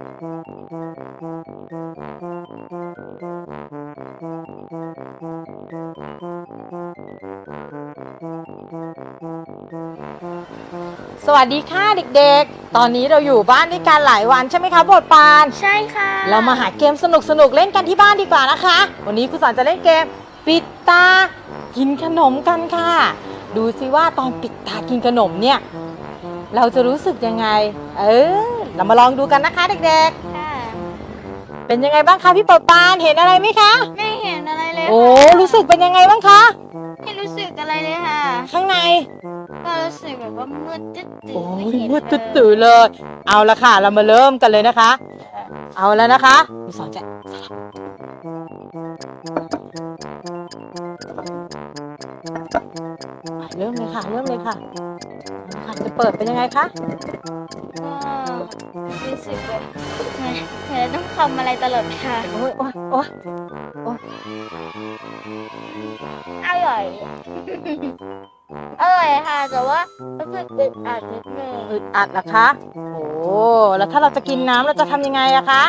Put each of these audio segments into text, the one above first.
สวัสดีค่ะเด็กๆ ตอนนี้เราอยู่บ้านด้วยกันหลายวันใช่ไหมคะโบทปาน ใช่ค่ะ เรามาหาเกมสนุกๆ เล่นกันที่บ้านดีกว่านะคะ วันนี้ครูสอนจะเล่นเกม ปิดตา กินขนมกันค่ะ ดูสิว่าตอนปิดตากินขนมเนี่ย เราจะรู้สึกยังไง เออ เรามาลองดูกันนะคะเด็กค่ะๆ เป็นยังไงบ้างคะพี่ปอปานเห็นอะไรไหมคะ ไม่เห็นอะไรเลยโอ้ค่ะรู้สึกเป็นยังไงบ้างคะ ไม่รู้สึกอะไรเลยค่ะ ข้างใน ก็รู้สึกแบบว่ามืดตึ๊ดๆโอ้ยไเห็นมืดเลยตื่นๆเลย เอาละค่ะ เรามาเริ่มกันเลยนะคะ เอาแล้วนะคะครูสอนจะเริ่มเลยค่ะ เริ่มเลยค่ะเอาละค่ะ จะเปิดเป็นยังไงคะก็ รู้สึกแบบเหมือนเหมือนต้องทำอะไรตลอดค่ะโอ้ยโอ้ยโอ้ยอร่อย อร่อยค่ะ แต่ว่ารู้สึกอึดอัดนิดนึงอึดอัดเหรอคะ โอ้แล้วถ้าเราจะกินน้ำเราจะทำยังไงอะคะ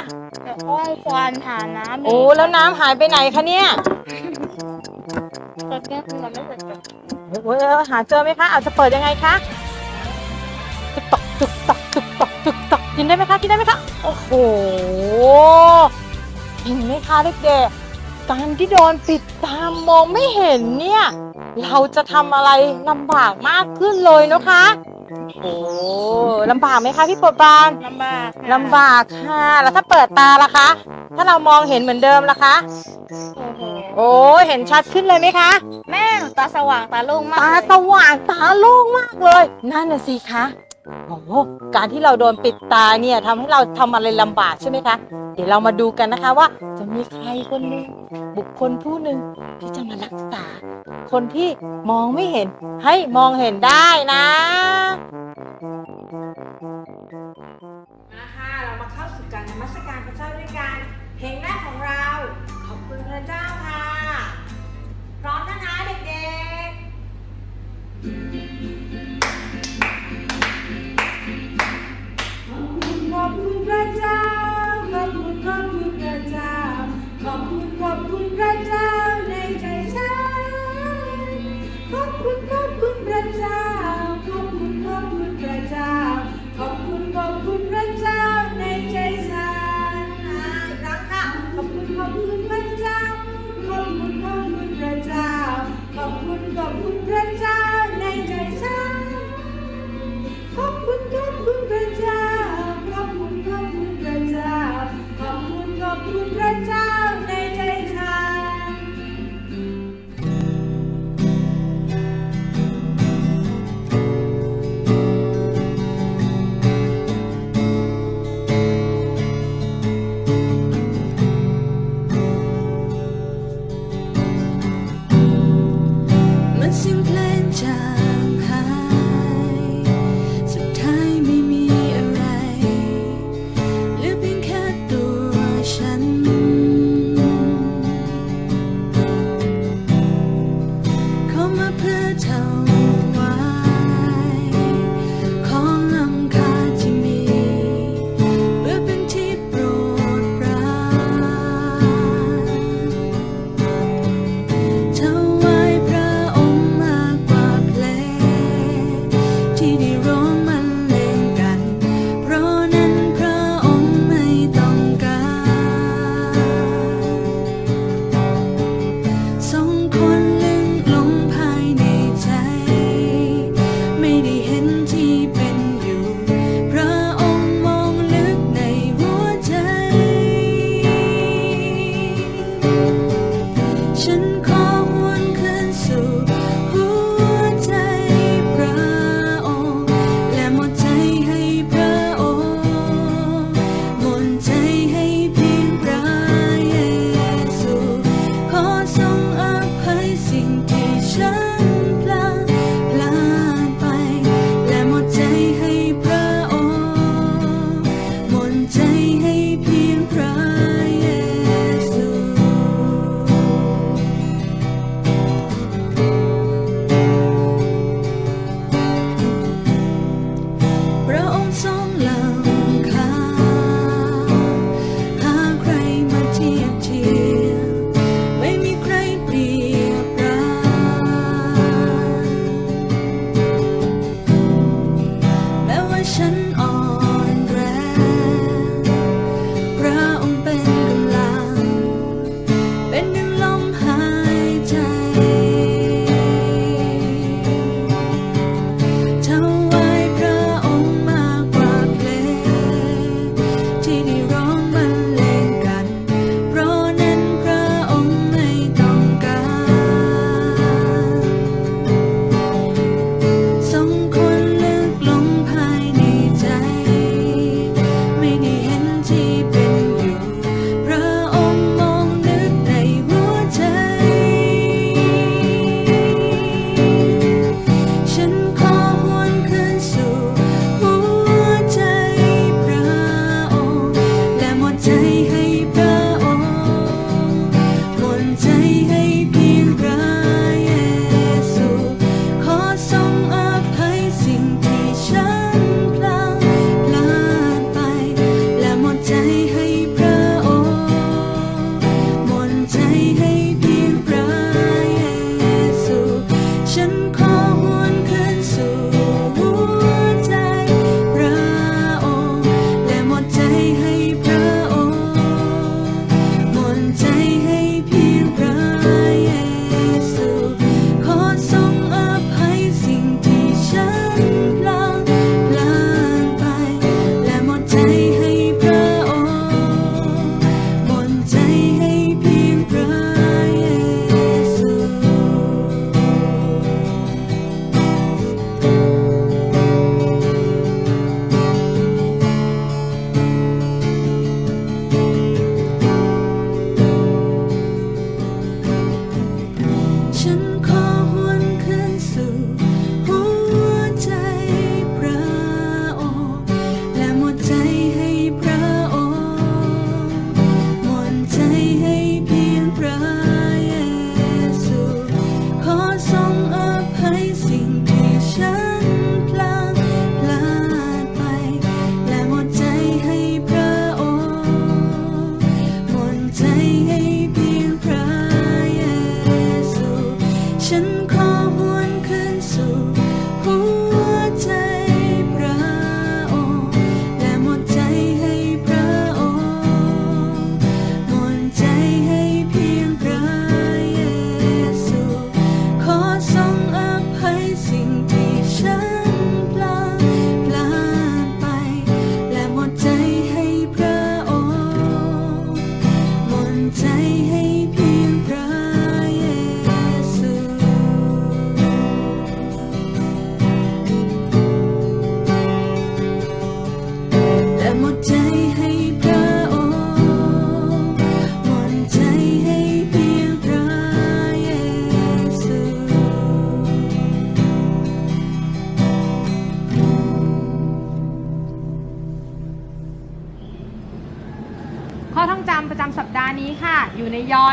แต่อ้อยควานหาน้ำโอ้แล้วน้ำหายไปไหนคะเนี่ยตอนนี้มันไม่เสร็จกับโอ้ยโอ้ยเออหาเจอไหมคะอาจจะเปิดยังไงคะ ตึกตอกตึกตอกตึกตอก กตอกกินได้ไหมคะ กินได้ไหมคะ โอ้โหเห็นไหมคะเด็กๆการที่โดนปิดตามมองไม่เห็นเนี่ย เราจะทำอะไรลำบากมากขึ้นเลยนะคะ โอ้ลำบากไหมคะพี่ปวดบานลำบากค่ะลำบากค่ะ แล้วถ้าเปิดตาล่ะคะ ถ้าเรามองเห็นเหมือนเดิมล่ะคะ โอ้โหโอ้เห็นชัดขึ้นเลยไหมคะ แม่หนูตาสว่างตาโล่งมากตาเลยสว่างตาโล่งมากเลย นั่นน่ะสิคะ โอ้โหการที่เราโดนปิดตาเนี่ยทำให้เราทำอะไรลำบากใช่ไหมคะ เดี๋ยวเรามาดูกันนะคะว่าจะมีใครคนหนึ่งบุคคลผู้หนึ่งที่จะมารักษา คนที่มองไม่เห็นให้มองเห็นได้นะ มาค่ะเรามาเข้าสู่การนมัสการพระเจ้าด้วยกันเพลงแรกของเรา ขอบคุณพระเจ้าค่ะ พร้อมนะคะเด็กๆ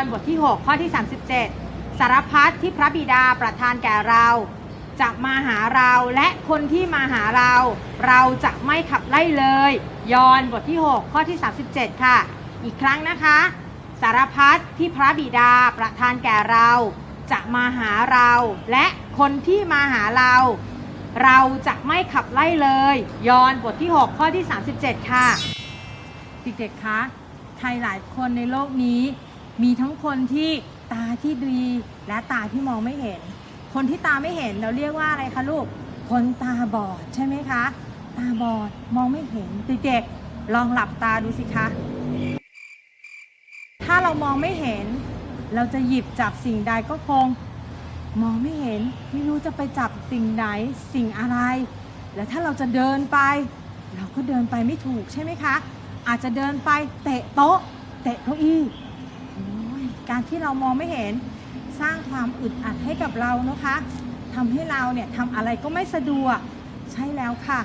อยู่ในยอนบทที่ 6 ข้อที่ 37 สารพัดที่พระบิดาประทานแก่เราจะมาหาเราและคนที่มาหาเรา เราจะไม่ขับไล่เลย ยอห์นบทที่ 6 ข้อที่ 37 ค่ะ อีกครั้งนะคะ สารพัดที่พระบิดาประทานแก่เรา จะมาหาเรา และคนที่มาหาเรา เราจะไม่ขับไล่เลย ยอห์นบทที่ 6 ข้อที่ 37 ค่ะ เด็กๆคะใครหลายคนในโลกนี้ มีทั้งคนที่ตาที่ดีและตาที่มองไม่เห็น คนที่ตาไม่เห็นเราเรียกว่าอะไรคะลูก คนตาบอดใช่ไหมคะ ตาบอดมองไม่เห็นเด็กๆลองหลับตาดูสิคะ ถ้าเรามองไม่เห็น เราจะหยิบจับสิ่งใดก็คง มองไม่เห็นไม่รู้จะไปจับสิ่งไหนสิ่งอะไร แล้วถ้าเราจะเดินไป เราก็เดินไปไม่ถูกใช่ไหมคะ อาจจะเดินไปเตะโต๊ะ เตะเก้าอี้ การที่เรามองไม่เห็น สร้างความอึดอัดให้กับเรานะคะทำให้เราเนี่ยทำอะไรก็ไม่สะดวกใช่แล้วค่ะ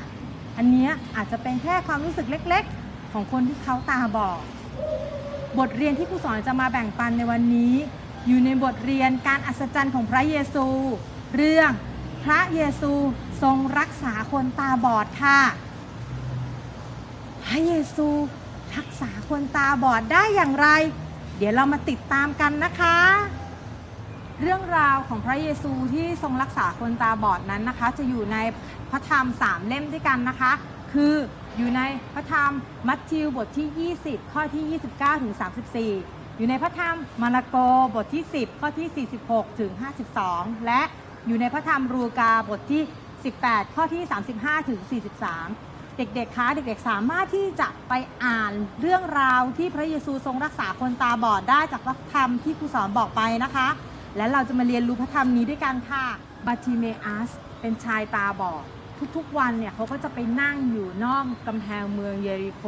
อันเนี้ยอาจจะเป็นแค่ความรู้สึกเล็กๆ ของคนที่เขาตาบอดบทเรียนที่ครูสอนจะมาแบ่งปันในวันนี้ อยู่ในบทเรียนการอัศจรรย์ของพระเยซู เรื่องพระเยซูทรงรักษาคนตาบอดค่ะ พระเยซูรักษาคนตาบอดได้อย่างไร ดี๋ยวเรามาติดตามกันนะคะ เรื่องราวของพระเยซูที่ทรงรักษาคนตาบอดนั้นนะคะ จะอยู่ในพระธรรมสามเล่มด้วยกันนะคะ คืออยู่ในพระธรรมมัทธิวบทที่ 20 ข้อที่ 29 ถึง 34 อยู่ในพระธรรมมาระโกบทที่ 10 ข้อที่ 46 ถึง 52 และอยู่ในพระธรรมรูกาบทที่ 18 ข้อที่ 35 ถึง 43 เด็กๆ คะ เด็กๆ สามารถที่จะไปอ่านเรื่องราวที่พระเยซูทรงรักษาคนตาบอดได้จากพระธรรมที่ครูสอนบอกไปนะคะ และเราจะมาเรียนรู้พระธรรมนี้ด้วยกันค่ะบาติเมอัสเป็นชายตาบอดทุกๆ วันเนี่ยเขาก็จะไปนั่งอยู่นอกกำแพงเมืองเยริโค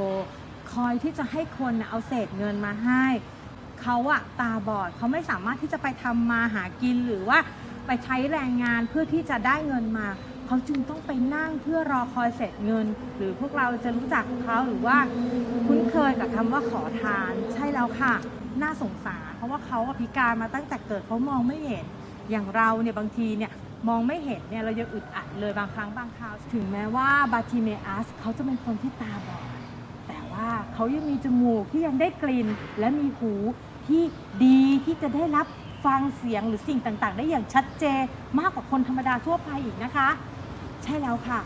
คอยที่จะให้คนเอาเศษเงินมาให้ เขาอะตาบอดเขาไม่สามารถที่จะไปทำมาหากินหรือว่าไปใช้แรงงานเพื่อที่จะได้เงินมา เขาจึงต้องไปนั่งเพื่อรอคอยเศษเงิน หรือพวกเราจะรู้จักเขาหรือว่าคุ้นเคยกับคำว่าขอทานใช่แล้วค่ะ น่าสงสารเพราะว่าเขาพิการมาตั้งแต่เกิดเขามองไม่เห็นอย่างเราเนี่ยบางทีเนี่ยมองไม่เห็นเนี่ยเรายังอึดอัดเลยบางครั้งบางคราวถึงแม้ว่าบาติเมอัสเขาจะเป็นคนที่ตาบอดแต่ว่าเขายังมีจมูกที่ยังได้กลิ่น และมีหูที่ดีที่จะได้รับฟังเสียงหรือสิ่งต่างๆ ได้อย่างชัดเจนมากกว่าคนธรรมดาทั่วไปอีกนะคะ ใช่แล้วค่ะ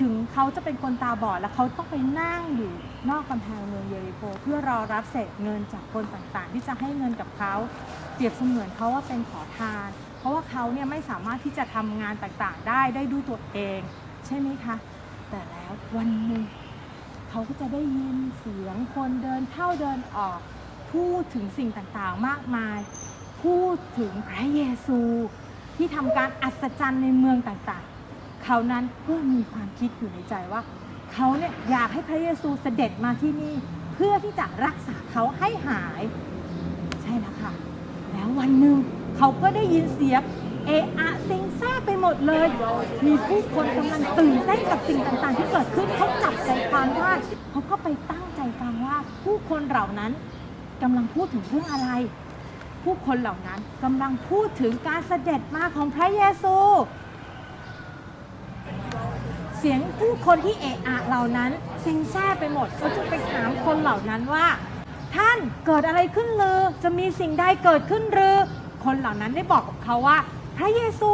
ถึงเขาจะเป็นคนตาบอดแล้วเขาต้องไปนั่งอยู่นอกกำแพงเมืองเยริโคเพื่อรอรับเศษเงินจากคนต่างๆ ที่จะให้เงินกับเขาเปรียบเสมือนเขาว่าเป็นขอทาน เพราะว่าเขาเนี่ยไม่สามารถที่จะทำงานต่างๆ ได้ได้ด้วยตัวเอง ใช่ไหมคะแต่แล้ววันหนึ่งเขาก็จะได้ยินเสียงคนเดินเข้าเดินออก พูดถึงสิ่งต่างๆมากมาย พูดถึงพระเยซูที่ทำการอัศจรรย์ในเมืองต่างๆ เขานั้นก็มีความคิดอยู่ในใจว่า เขาเนี่ยอยากให้พระเยซูเสด็จมาที่นี่ เพื่อที่จะรักษาเขาให้หาย ใช่แล้วค่ะ แล้ววันหนึ่งเขาก็ได้ยินเสียงเอะอะเซ็งซ่ไปหมดเลย มีผู้คนกำลังตื่นเต้นกับสิ่งต่างๆ ที่เกิดขึ้นเขาจับใจความได้เขาก็ไปตั้งใจฟังว่าผู้คนเหล่านั้นกำลังพูดถึงเรื่องอะไร ผู้คนเหล่านั้นกำลังพูดถึงการเสด็จมาของพระเยซู เสียงผู้คนที่เอะอะเหล่านั้นเซ็งแซ่ไปหมดเขาจะไปถามคนเหล่านั้นว่า ท่านเกิดอะไรขึ้นหรือจะมีสิ่งใดเกิดขึ้นหรือ คนเหล่านั้นได้บอกกับเขาว่า พระเยซู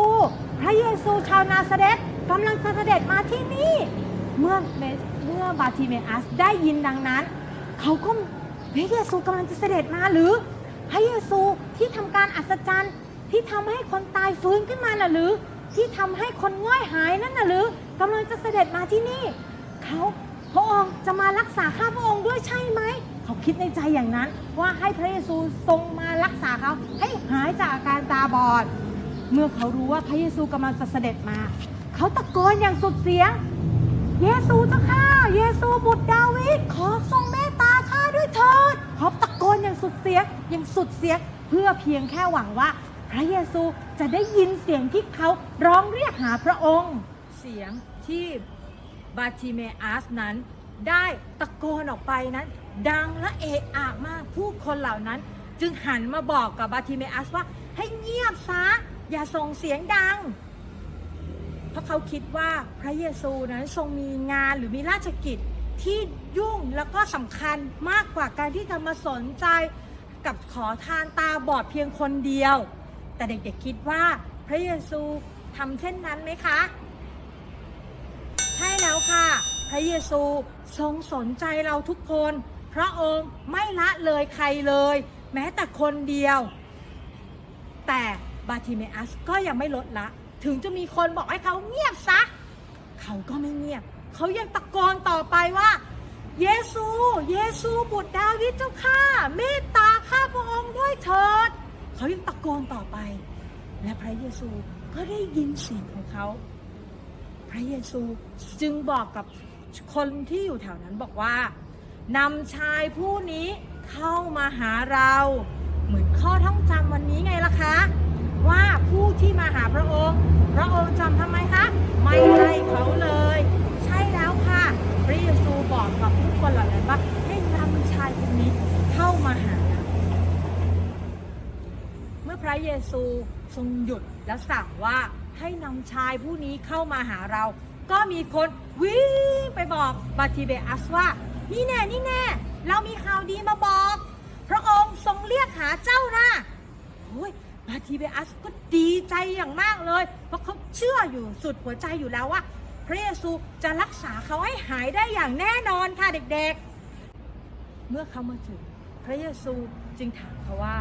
พระเยซูชาวนาซาเรตกำลังจะเสด็จมาที่นี่ เมื่อเมื่อบาติเมอัสได้ยินดังนั้น เขาก็พระเยซูกำลังจะเสด็จมาหรือ พระเยซูที่ทำการอัศจรรย์ที่ทำให้คนตายฟื้นขึ้นมาน่ะหรือ ที่ทำให้คนง่อยหายนั่นน่ะหรือกำลังจะเสด็จมาที่นี่เขาพระองค์จะมารักษาข้าพระองค์ด้วยใช่ไหมเขาคิดในใจอย่างนั้น ว่าให้พระเยซูทรงมารักษาเขาให้หายจากอาการตาบอด เมื่อเขารู้ว่าพระเยซูกำลังจะเสด็จมา เขาตะโกนอย่างสุดเสียง เยซูเจ้าข้าเยซูบุตรดาวิดขอทรงเมตตาข้าด้วยเถิดเขาตะโกนอย่างสุดเสียงอย่างสุดเสียงเพื่อเพียงแค่หวังว่า พระเยซูจะได้ยินเสียงที่เขาร้องเรียกหาพระองค์ เสียงที่บาติเมอัสนั้น ได้ตะโกนออกไปนั้น ดังและเอะอะมากผู้คนเหล่านั้น จึงหันมาบอกกับบาทิเมอัสว่าให้เงียบซะอย่าส่งเสียงดัง เพราะเขาคิดว่าพระเยซูนั้นทรงมีงานหรือมีราชกิจที่ยุ่งแล้วก็สำคัญมากกว่าการที่จะมาสนใจกับขอทานตาบอดเพียงคนเดียว แต่เด็กๆคิดว่าพระเยซูทำเช่นนั้นไหมคะ ใช่แล้วค่ะ พระเยซูทรงสนใจเราทุกคน พระองค์ไม่ละเลยใครเลย แม้แต่คนเดียว แต่บาทิเมอัสก็ยังไม่ลดละ ถึงจะมีคนบอกให้เขาเงียบซะ เขาก็ไม่เงียบ เขายังตะโกนต่อไปว่าเยซู เยซูบุตรดาวิดเจ้าข้าเมตตาข้าพระองค์ด้วยเถิด เขายังตะโกนต่อไป และพระเยซูก็ได้ยินเสียงของเขา พระเยซูจึงบอกกับคนที่อยู่แถวนั้นบอกว่านำชายผู้นี้เข้ามาหาเรา เหมือนข้อท่องจำวันนี้ไงล่ะคะ ว่าผู้ที่มาหาพระองค์ พระองค์จำทำไมคะไม่ให้เขาเลย ใช่แล้วค่ะ พระเยซูบอกกับผู้คนเหล่านั้นว่าให้นำชายคนนี้เข้ามาหา เมื่อ พระเยซูทรงหยุดและสั่งว่าให้นำชายผู้นี้เข้ามาหาเรา ก็มีคนวิ่งไปบอกบาติเบอัสว่า นี่แน่นี่แน่เรามีข่าวดีมาบอก พระองค์ทรงเรียกหาเจ้านะโอ้ยบาติเบอัสก็ดีใจอย่างมากเลย เพราะเขาเชื่ออยู่สุดหัวใจอยู่แล้วว่า พระเยซูจะรักษาเขาให้หายได้อย่างแน่นอนค่ะเด็กๆ เมื่อเขามาถึง พระเยซูจึงถามเขาว่า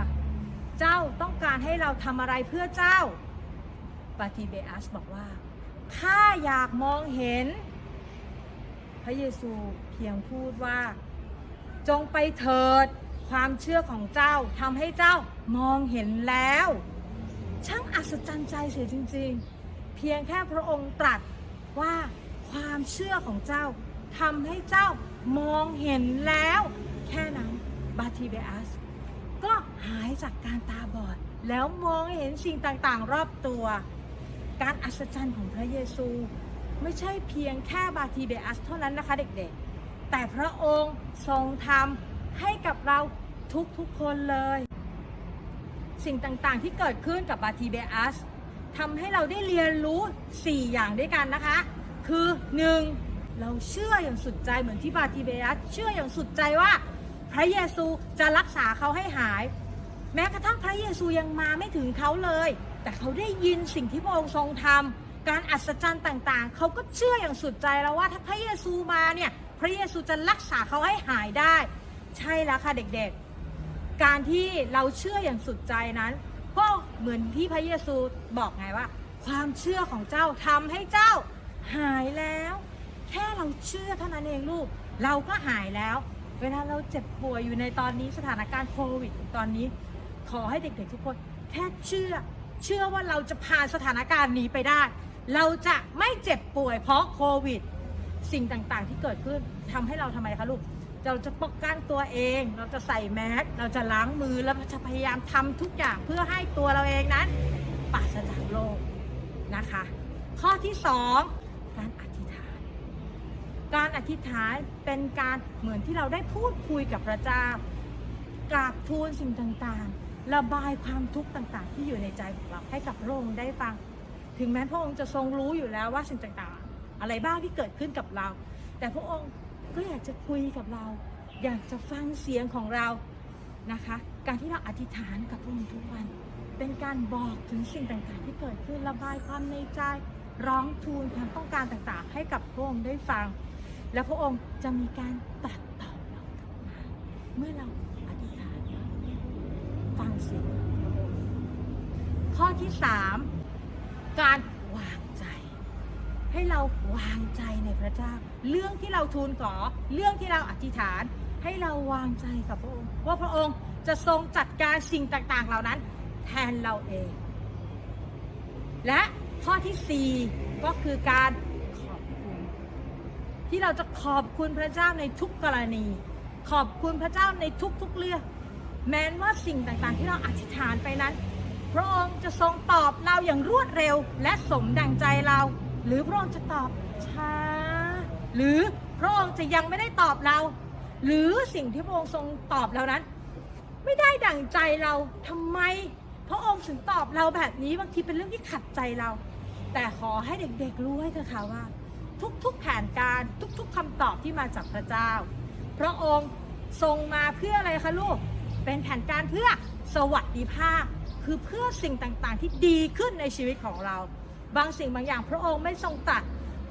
เจ้าต้องการให้เราทำอะไรเพื่อเจ้าปาติเบอัสบอกว่าข้าอยากมองเห็น พระเยซูเพียงพูดว่า จงไปเถิดความเชื่อของเจ้าทำให้เจ้ามองเห็นแล้ว ช่างอัศจรรย์ใจเสียจริง ๆ เพียงแค่พระองค์ตรัสว่าความเชื่อของเจ้าทำให้เจ้ามองเห็นแล้ว แค่นั้นบาติเบอัส ก็หายจากการตาบอด แล้วมองเห็นสิ่งต่างๆ รอบตัว การอัศจรรย์ของพระเยซู ไม่ใช่เพียงแค่บาทีเบอัสเท่านั้นนะคะเด็กๆ แต่พระองค์ทรงทำให้กับเราทุกๆคนเลย สิ่งต่างๆที่เกิดขึ้นกับบาทีเบอัสทำให้เราได้เรียนรู้ 4 อย่างด้วยกันนะคะ คือ 1. เราเชื่ออย่างสุดใจเหมือนที่บาทีเบอัสเชื่ออย่างสุดใจว่า พระเยซูจะรักษาเขาให้หาย แม้กระทั่งพระเยซูยังมาไม่ถึงเขาเลย แต่เขาได้ยินสิ่งที่พระองค์ทรงทำการอัศจรรย์ต่างๆ เขาก็เชื่ออย่างสุดใจแล้วว่าถ้าพระเยซูมาเนี่ยพระเยซูจะรักษาเขาให้หายได้ ใช่แล้วค่ะเด็กๆ การที่เราเชื่ออย่างสุดใจนั้น ก็เหมือนที่พระเยซูบอกไงว่า ความเชื่อของเจ้าทำให้เจ้าหายแล้ว แค่เราเชื่อเท่านั้นเองลูก เราก็หายแล้ว เวลาเราเจ็บป่วยอยู่ในตอนนี้สถานการณ์โควิดตอนนี้ ขอให้เด็กๆทุกคน แค่เชื่อ เชื่อว่าเราจะผ่านสถานการณ์นี้ไปได้ เราจะไม่เจ็บป่วยเพราะโควิด สิ่งต่างๆที่เกิดขึ้นทำให้เราทำไมคะลูกเราจะป้องกันตัวเอง เราจะใส่แมสเราจะล้างมือแล้วเราจะพยายามทำทุกอย่างเพื่อให้ตัวเราเองนั้นปราศจากโรคนะคะ ข้อที่สองการอธิษฐาน การอธิษฐานเป็นการเหมือนที่เราได้พูดคุยกับพระเจ้ากราบทูลสิ่งต่างๆ ระบายความทุกข์ต่างๆ ที่อยู่ในใจของเราให้กับพระองค์ได้ฟัง ถึงแม้พระองค์จะทรงรู้อยู่แล้วว่าสิ่งต่างๆ อะไรบ้างที่เกิดขึ้นกับเรา แต่พระองค์ก็อยากจะคุยกับเรา อยากจะฟังเสียงของเรานะคะ การที่เราอธิษฐานกับพระองค์ทุกวัน เป็นการบอกถึงสิ่งต่างๆ ที่เกิดขึ้นระบายความในใจร้องทูลความต้องการต่างๆ ให้กับพระองค์ได้ฟัง แล้วพระองค์จะมีการตรัสตอเรากลับมาเมื่อเราอธิษฐานฟังเสียงข้อที่สามการวางใจ ให้เราวางใจในพระเจ้า เรื่องที่เราทูลขอเรื่องที่เราอธิษฐาน ให้เราวางใจกับพระองค์ว่าพระองค์จะทรงจัดการสิ่งต่างๆ เหล่านั้น แทนเราเอง และข้อที่สี่ก็คือการ ที่เราจะขอบคุณพระเจ้าในทุกกรณี ขอบคุณพระเจ้าในทุกๆเรื่อง แม้นว่าสิ่งต่างๆ ที่เราอธิษฐานไปนั้น พระองค์จะทรงตอบเราอย่างรวดเร็วและสมดังใจเรา หรือพระองค์จะตอบช้า หรือพระองค์จะยังไม่ได้ตอบเรา หรือสิ่งที่พระองค์ทรงตอบเรานั้น ไม่ได้ดั่งใจเราทำไม พระองค์ถึงตอบเราแบบนี้บางทีเป็นเรื่องที่ขัดใจเรา แต่ขอให้เด็กๆรู้ไว้เถอค่ะว่า ทุกๆแผนการทุกๆคำตอบที่มาจากพระเจ้า พระองค์ทรงมาเพื่ออะไรคะลูก เป็นแผนการเพื่อสวัสดิภาพ คือเพื่อสิ่งต่างๆ ที่ดีขึ้นในชีวิตของเรา บางสิ่งบางอย่างพระองค์ไม่ทรงตัด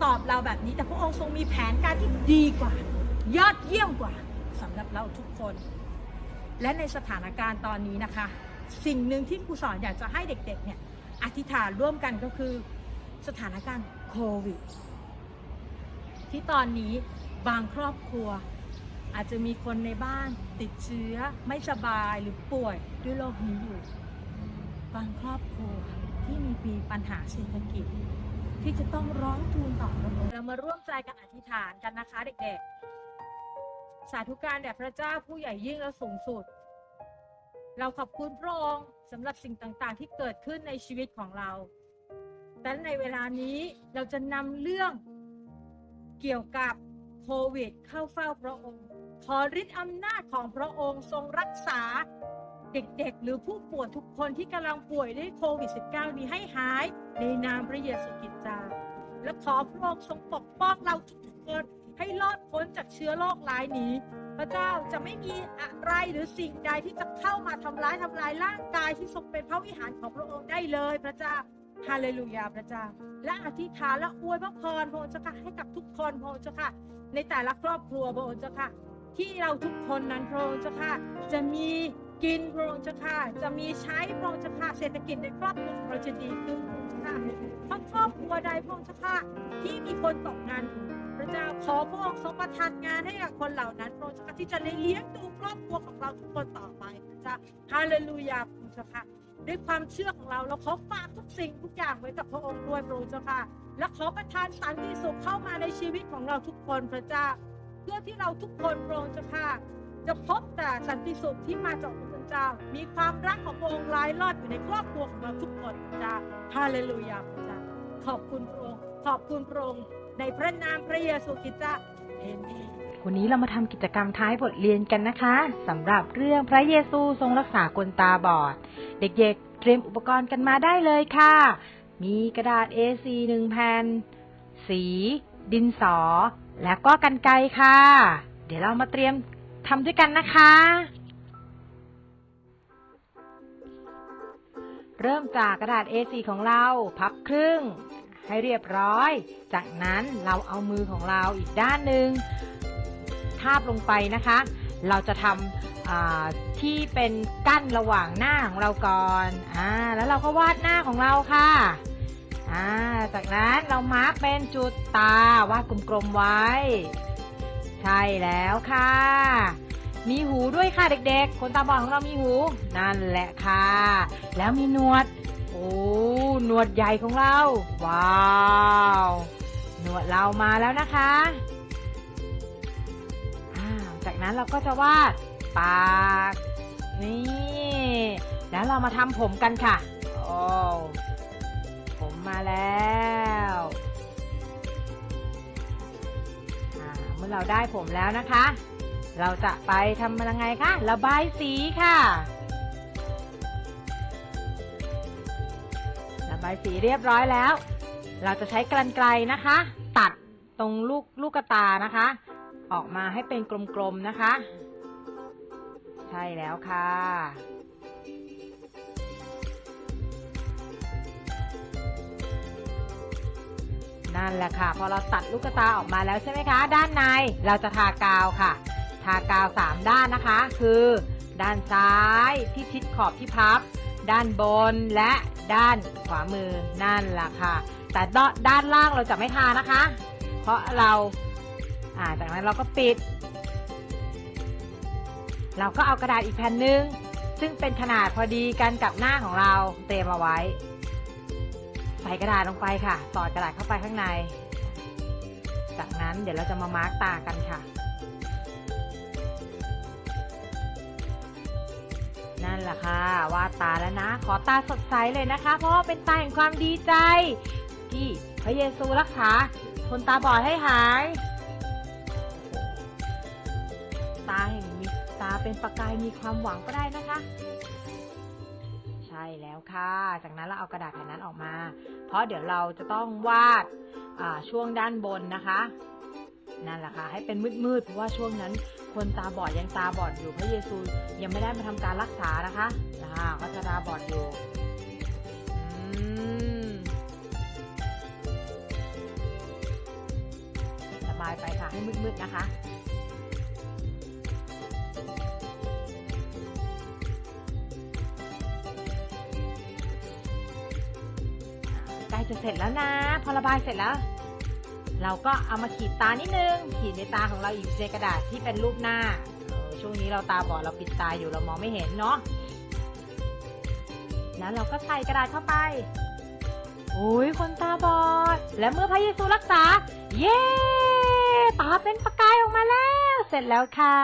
ตอบเราแบบนี้ แต่พระองค์ทรงมีแผนการที่ดีกว่า ยอดเยี่ยมกว่าสำหรับเราทุกคน และในสถานการณ์ตอนนี้นะคะ สิ่งหนึ่งที่ครูสอนอยากจะให้เด็กๆเนี่ยอธิษฐานร่วมกันก็คือสถานการณ์โควิด ที่ตอนนี้บางครอบครัว อาจจะมีคนในบ้านติดเชื้อไม่สบายหรือป่วยด้วยโรคนี้อยู่ บางครอบครัวที่มีปีปัญหาเศรษฐกิจ ที่จะต้องร้องทูลต่อพระองค์เรามาร่วมใจกันอธิษฐานกันนะคะเด็กๆ สาธุการแด่พระเจ้าผู้ใหญ่ยิ่งและสูงสุด เราขอบคุณพระองค์สำหรับสิ่งต่างๆ ที่เกิดขึ้นในชีวิตของเรา แต่ในเวลานี้เราจะนำเรื่อง เกี่ยวกับโควิดเข้าเฝ้าพระองค์ ขอฤทธิ์อำนาจของพระองค์ทรงรักษาเด็กๆ หรือผู้ป่วยทุกคนที่กำลังป่วยด้วยโควิด -19 นี้ให้หายในนามพระเยซูคริสต์เจ้าและขอพระองค์ทรงปกป้องเราทุกคนให้รอดพ้นจากเชื้อโรคร้ายนี้ พระเจ้าจะไม่มีอะไรหรือสิ่งใดที่จะเข้ามาทำร้ายทำลายร่างกายที่ทรงเป็นพระวิหารของพระองค์ได้เลย พระเจ้า ฮาเลลูยาพระเจ้า และอธิษฐานและอวยพระพรพระองค์เจ้าค่ะให้กับทุกคนพระองค์เจ้าค่ะ ในแต่ละครอบครัวพระองค์เจ้าค่ะ ที่เราทุกคนนั้นพระองค์เจ้าค่ะ จะมีกินพระองค์เจ้าค่ะ จะมีใช้พระองค์เจ้าค่ะ เศรษฐกิจในครอบครัวเราจะดีขึ้นพระองค์เจ้าค่ะเพราะครอบครัวใดพระองค์เจ้าค่ะที่มีคนตกงานพระเจ้าขอพระองค์ทรงประทานงานให้กับคนเหล่านั้นพระองค์เจ้าค่ะที่จะได้เลี้ยงดูครอบครัวของเราทุกคนต่อไปพระเจ้าฮาเลลูยาพระองค์เจ้าค่ะ ด้วยความเชื่อของเราเราขอฝากทุกสิ่งทุกอย่างไว้กับพระองค์ด้วยพระองค์เจ้าค่ะ และขอประทานสันติสุขเข้ามาในชีวิตของเราทุกคนพระเจ้า เพื่อที่เราทุกคนพระองค์เจ้าค่ะจะพบแต่สันติสุขที่มาจากพระเจ้า มีความรักของพระองค์รายรอดอยู่ในครอบครัวของเราทุกคนพระเจ้าฮาเลลูยาพระเจ้าขอบคุณพระองค์ขอบคุณพระองค์ในพระนามพระเยซูคริสต์เจ้าเอเมน วันนี้เรามาทำกิจกรรมท้ายบทเรียนกันนะคะสำหรับเรื่องพระเยซูทรงรักษาคนตาบอด เด็กๆ เตรียมอุปกรณ์กันมาได้เลยค่ะ มีกระดาษ A4 หนึ่งแผ่น สี ดินสอ และก็กันไกค่ะ เดี๋ยวเรามาเตรียมทำด้วยกันนะคะ เริ่มจากกระดาษ A4 ของเราพับครึ่งให้เรียบร้อย จากนั้นเราเอามือของเราอีกด้านหนึ่งาบลงไปนะคะ เราจะทำที่เป็นกั้นระหว่างหน้าของเราก่อนอแล้วเราก็วาดหน้าของเราค่ะาจากนั้นเรามาร์กเป็นจุดตาวาดกลมๆไว้ ใช่แล้วค่ะ มีหูด้วยค่ะเด็กๆ คนตาบอดของเรามีหู นั่นแหละค่ะ แล้วมีหนวด โอ้หนวดใหญ่ของเรา ว้าว หนวดเรามาแล้วนะคะ นั้นเราก็จะวาดปากนี่ แล้วเรามาทำผมกันค่ะโอ้ผมมาแล้วเมื่อเราได้ผมแล้วนะคะ เราจะไปทำยังไงคะระบายสีค่ะระบายสีเรียบร้อยแล้ว เราจะใช้กรรไกรนะคะ ตัดตรงลูกลูกกระตานะคะ ออกมาให้เป็นกลมๆนะคะ ใช่แล้วค่ะ นั่นแหละค่ะ พอเราตัดลูกตาออกมาแล้วใช่ไหมคะ ด้านในเราจะทากาวค่ะ ทากาวสามด้านนะคะ คือ ด้านซ้ายที่ชิดขอบที่พับ ด้านบนและด้านขวามือนั่นแหละค่ะ แต่ด้านด้านล่างเราจะไม่ทานะคะ เพราะเรา อ่าจากนั้นเราก็ปิด เราก็เอากระดาษอีกแผ่นหนึ่งซึ่งเป็นขนาดพอดีกันกับหน้าของเราเตรียมเอาไว้ ใส่กระดาษลงไปค่ะ สอดกระดาษเข้าไปข้างใน จากนั้นเดี๋ยวเราจะมามาร์กตากันค่ะ นั่นแหละค่ะวาดตาแล้วนะ ขอตาสดใสเลยนะคะ เพราะว่าเป็นตาแห่งความดีใจที่พระเยซูรักษาคนตาบอดให้หาย เป็นประกายมีความหวังก็ได้นะคะ ใช่แล้วค่ะ จากนั้นเราเอากระดาษแผ่นนั้นออกมา เพราะเดี๋ยวเราจะต้องวาดช่วงด้านบนนะคะ นั่นแหละค่ะ ให้เป็นมืดๆเพราะว่าช่วงนั้นคนตาบอดยังตาบอดอยู่พระเยซูยังไม่ได้มาทำการรักษานะคะอ่าก็จะตาบอดอยู่สบายไปค่ะให้มืดๆนะคะ ล้จะเสร็จแล้วนะ พอระบายเสร็จแล้ว เราก็เอามาขีดตานิดนึง ขีดในตาของเราอีกในกระดาษที่เป็นรูปหน้า ช่วงนี้เราตาบอดเราปิดตาอยู่เรามองไม่เห็นเนาะแล้วเราก็ใส่กระดาษเข้าไปโอ้ยคนตาบอด และเมื่อพระเยซูรักษา เย้ตาเป็นประกายออกมาแล้ว เสร็จแล้วค่ะ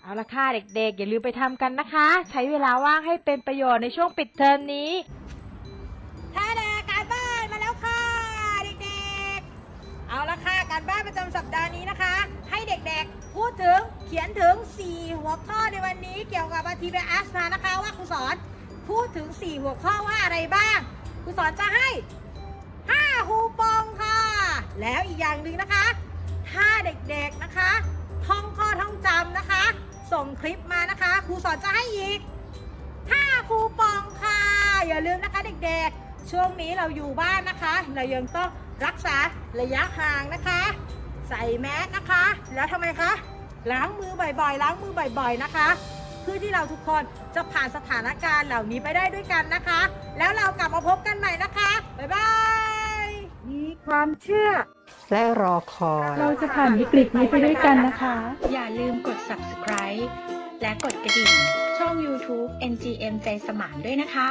เอาละค่ะเด็กๆ อย่าลืมไปทำกันนะคะ ใช้เวลาว่างให้เป็นประโยชน์ในช่วงปิดเทอมนี้าละค่ะการบ้านประจำสัปดาห์นี้นะคะ ให้เด็กๆ พูดถึงเขียนถึง 4 หัวข้อในวันนี้เกี่ยวกับอาทีเบอัสมานะคะว่าครูสอนพูดถึง 4 หัวข้อว่าอะไรบ้างครูสอนจะให้ 5 ฮูปองค่ะ แล้วอีกอย่างหนึ่งนะคะ ถ้าเด็กๆนะคะท่องข้อท่องจำนะคะ ส่งคลิปมานะคะครูสอนจะให้อีก 5 คูปองค่ะ อย่าลืมนะคะเด็กๆ ช่วงนี้เราอยู่บ้านนะคะ เรายังต้อง รักษาระยะห่างนะคะ ใส่แมสนะคะ แล้วทำไมคะล้างมือบ่อยๆ ล้างมือบ่อย ๆนะคะ เพื่อที่เราทุกคนจะผ่านสถานการณ์เหล่านี้ไปได้ด้วยกันนะคะ แล้วเรากลับมาพบกันใหม่นะคะบ๊ายบายมีความเชื่อ และรอคอยเราจะผ่านวิกฤตนี้ไปด้วยกันนะคะ อย่าลืมกด subscribe และกดกระดิ่ง ช่อง YouTube NGM ใจสมานด้วยนะคะ